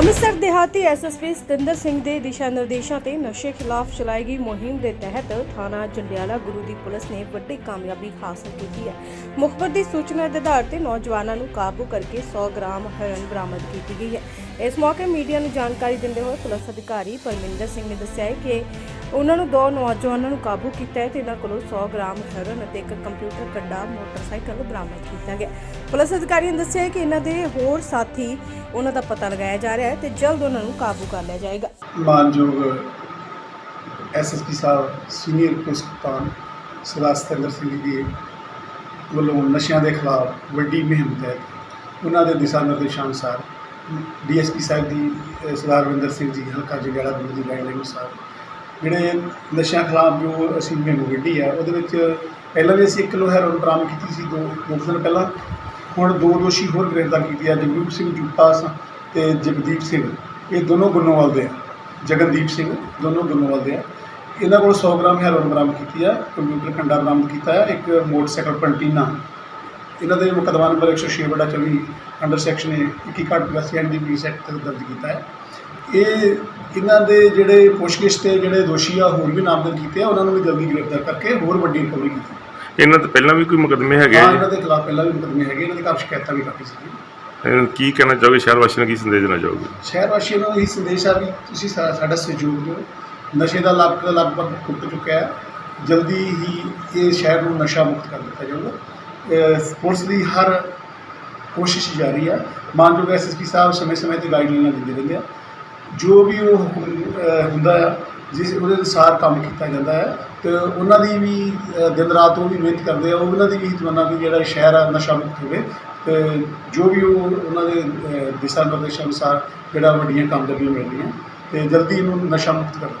ਅੰਮ੍ਰਿਤਸਰ ਦਿਹਾਤੀ ਐਸਐਸਪੀ ਸਤਿੰਦਰ ਸਿੰਘ ਦੇ ਦਿਸ਼ਾ ਨਿਰਦੇਸ਼ਾਂ ਤੇ ਨਸ਼ੇ ਖਿਲਾਫ ਚਲਾਈ ਗਈ ਮੁਹਿੰਮ ਦੇ ਤਹਿਤ ਥਾਣਾ ਜੰਡਿਆਲਾ ਗੁਰੂ ਦੀ ਪੁਲਿਸ ਨੇ ਵੱਡੀ ਕਾਮਯਾਬੀ ਹਾਸਲ ਕੀਤੀ ਹੈ। ਮੁਖਬਰ ਦੀ ਸੂਚਨਾ ਦੇ ਆਧਾਰ ਤੇ ਨੌਜਵਾਨਾਂ ਨੂੰ ਕਾਬੂ ਕਰਕੇ 100 ਗ੍ਰਾਮ ਹੈਰੋਇਨ ਬਰਾਮਦ ਕੀਤੀ ਗਈ ਹੈ। ਇਸ ਮੌਕੇ ਮੀਡੀਆ ਨੂੰ ਜਾਣਕਾਰੀ ਦਿੰਦੇ ਹੋਏ ਪੁਲਿਸ ਅਧਿਕਾਰੀ ਪਰਮਿੰਦਰ ਸਿੰਘ ਨੇ ਦੱਸਿਆ ਹੈ ਕਿ ਉਹਨਾਂ ਨੂੰ ਦੋ ਨੌਜਵਾਨਾਂ ਨੂੰ ਕਾਬੂ ਕੀਤਾ ਹੈ ਤੇ ਇਹਨਾਂ ਕੋਲੋਂ 100 ਗ੍ਰਾਮ ਹੈਰੋਇਨ ਅਤੇ ਇੱਕ ਕੰਪਿਊਟਰ ਕੱਡਾ ਮੋਟਰਸਾਈਕਲ ਬਰਾਮਦ ਕੀਤਾ ਗਿਆ। ਪੁਲਿਸ ਅਧਿਕਾਰੀ ਨੇ ਦੱਸਿਆ ਕਿ ਇਹਨਾਂ ਦੇ ਹੋਰ ਸਾਥੀ ਉਹਨਾਂ ਦਾ ਪਤਾ ਲਗਾਇਆ ਜਾ ਰਿਹਾ ਹੈ ਤੇ ਜਲਦ ਉਹਨਾਂ ਨੂੰ ਕਾਬੂ ਕਰ ਲਿਆ ਜਾਏਗਾ। ਮਾਨਯੋਗ ਐਸਐਸਪੀ ਸਾਹਿਬ, ਸੀਨੀਅਰ ਪੁਲਿਸ ਕਪਤਾਨ ਸਰਦਾਰ ਸਤਿੰਦਰ ਸਿੰਘ ਜੀ ਵੱਲੋਂ ਨਸ਼ਿਆਂ ਦੇ ਖਿਲਾਫ ਵੱਡੀ ਮੁਹਿੰਮ ਤਹਿਤ ਉਹਨਾਂ ਦੇ ਦਿਸ਼ਾ ਨਿਰਦੇਸ਼ਾਂ ਅਨੁਸਾਰ ਡੀਐਸਪੀ ਸਾਹਿਬ ਦੀ ਸਰਦਾਰ ਰਵਿੰਦਰ ਸਿੰਘ ਜੀ, ਹਲਕਾ ਜਗਾੜਾ ਗੁਰੂ ਦੀ ਗਾਈਡਲਾਈਨ ਅਨੁਸਾਰ ਜਿਹੜੇ ਨਸ਼ਿਆਂ ਖਿਲਾਫ ਜੋ ਅਸੀਂ ਮੁਹਿੰਮ ਵਿੱਢੀ ਆ, ਉਹਦੇ ਵਿੱਚ ਪਹਿਲਾਂ ਵੀ ਅਸੀਂ 1 ਕਿਲੋ ਹੈਰੋਇਨ ਬਰਾਮਦ ਕੀਤੀ ਸੀ ਦੋ ਦੋ ਕੁ ਦਿਨ ਪਹਿਲਾਂ। ਹੁਣ ਦੋ ਦੋਸ਼ੀ ਹੋਰ ਗ੍ਰਿਫਤਾਰ ਕੀਤੇ ਆ, ਜਗਰੂਪ ਸਿੰਘ ਜੁੱਟਾ ਸ- ਤੇ ਜਗਦੀਪ ਸਿੰਘ। ਇਹ ਦੋਨੋਂ ਗੁੰਨੋਵਾਲ ਦੇ ਆ, ਜਗਨਦੀਪ ਸਿੰਘ, ਦੋਨੋਂ ਗੁੰਨੋਵਾਲ ਦੇ ਆ। ਇਹਨਾਂ ਕੋਲ 100 ਗ੍ਰਾਮ ਹੈਰੋਇਨ ਬਰਾਮਦ ਕੀਤੀ ਆ, ਕੰਪਿਊਟਰ ਖੰਡਾ ਬਰਾਮਦ ਕੀਤਾ ਹੈ ਇੱਕ ਮੋਟਰਸਾਈਕਲ ਪੰਟੀਨਾ। ਇਹਨਾਂ ਦੇ ਮੁਕੱਦਮਾ ਨੰਬਰ 106 ਬਟਾ 24 ਅੰਡਰ ਸੈਕਸ਼ਨ 21 ਘੱਟ ਪਲੱਸ ਐਨਡੀਪੀਐਸ ਐਕਟ ਤਹਿਤ ਦਰਜ ਕੀਤਾ ਹੈ। ਇਹ ਇਹਨਾਂ ਦੇ ਜਿਹੜੇ ਪੁੱਛਗਿੱਛ ਤੇ ਜਿਹੜੇ ਦੋਸ਼ੀ ਆ ਹੋਰ ਵੀ ਨਾਮਜ਼ਦ ਕੀਤੇ ਆ ਉਹਨਾਂ ਨੂੰ ਵੀ ਜਲਦੀ ਗ੍ਰਿਫਤਾਰ ਕਰਕੇ ਹੋਰ ਵੱਡੀ ਰਿਕਵਰੀ ਕੀਤੀ। ਇਹਨਾਂ ਤੋਂ ਪਹਿਲਾਂ ਵੀ ਕੋਈ ਮੁਕੱਦਮੇ ਹੈਗੇ? ਆ? ਇਹਨਾਂ ਦੇ ਖਿਲਾਫ ਪਹਿਲਾਂ ਵੀ ਮੁਕੱਦਮੇ ਹੈਗੇ ਇਹਨਾਂ ਦੇ ਘਰ ਸ਼ਿਕਾਇਤਾਂ ਵੀ ਕਾਫੀ ਸੀ ਕੀ ਕਹਿਣਾ ਚਾਹੋਗੇ? ਸ਼ਹਿਰ ਵਾਸੀਆਂ ਨੂੰ ਕੀ ਸੰਦੇਸ਼ ਦੇਣਾ ਚਾਹੋਗੇ? ਸ਼ਹਿਰ ਵਾਸੀਆਂ ਨੂੰ ਇਹ ਸੰਦੇਸ਼ ਆ ਵੀ ਤੁਸੀਂ ਸਾਡਾ ਸਹਿਯੋਗ ਦਿਓ। ਨਸ਼ੇ ਦਾ ਲੱਕ ਲਗਭਗ ਟੁੱਟ ਚੁੱਕਿਆ ਹੈ। ਜਲਦੀ ਹੀ ਇਹ ਸ਼ਹਿਰ ਨੂੰ ਨਸ਼ਾ ਮੁਕਤ ਕਰ ਦਿੱਤਾ ਜਾਊਗਾ। ਅਹ ਪੁਲਿਸ ਦੀ ਹਰ ਕੋਸ਼ਿਸ਼ ਜਾਰੀ ਆ। ਮਾਨਯੋਗ ਐਸਐਸਪੀ ਸਾਹਿਬ ਸਮੇਂ-ਸਮੇਂ ਤੇ ਗਾਈਡਲਾਈਨਾਂ ਦਿੰਦੇ ਰਹਿੰਦੇ ਆ। ਜੋ ਵੀ ਉਹ ਹੁਕਮ, ਹੁੰਦਾ ਆ ਜਿਸ ਉਹਦੇ ਅਨੁਸਾਰ ਕੰਮ ਕੀਤਾ ਜਾਂਦਾ ਹੈ ਤੇ ਉਹਨਾਂ ਦੀ ਵੀ ਦਿਨ ਰਾਤ ਉਹ ਵੀ ਮਿਹਨਤ ਕਰਦੇ ਆ ਉਹਨਾਂ ਦੀ ਵੀ ਤਮੰਨਾ ਵੀ ਜਿਹੜਾ ਸ਼ਹਿਰ ਆ ਨਸ਼ਾ ਮੁਕਤ ਹੋਵੇ। ਤੇ ਜੋ ਵੀ ਉਹ ਉਹਨਾਂ ਦੇ ਦਿਸ਼ਾ ਨਿਰਦੇਸ਼ਾਂ ਅਨੁਸਾਰ ਜਿਹੜਾ ਵੱਡੀਆਂ ਕਾਮਯਾਬੀਆਂ ਮਿਲਣੀਆਂ ਤੇ ਜਲਦੀ ਇਹਨੂੰ ਨਸ਼ਾ ਮੁਕਤ ਕਰ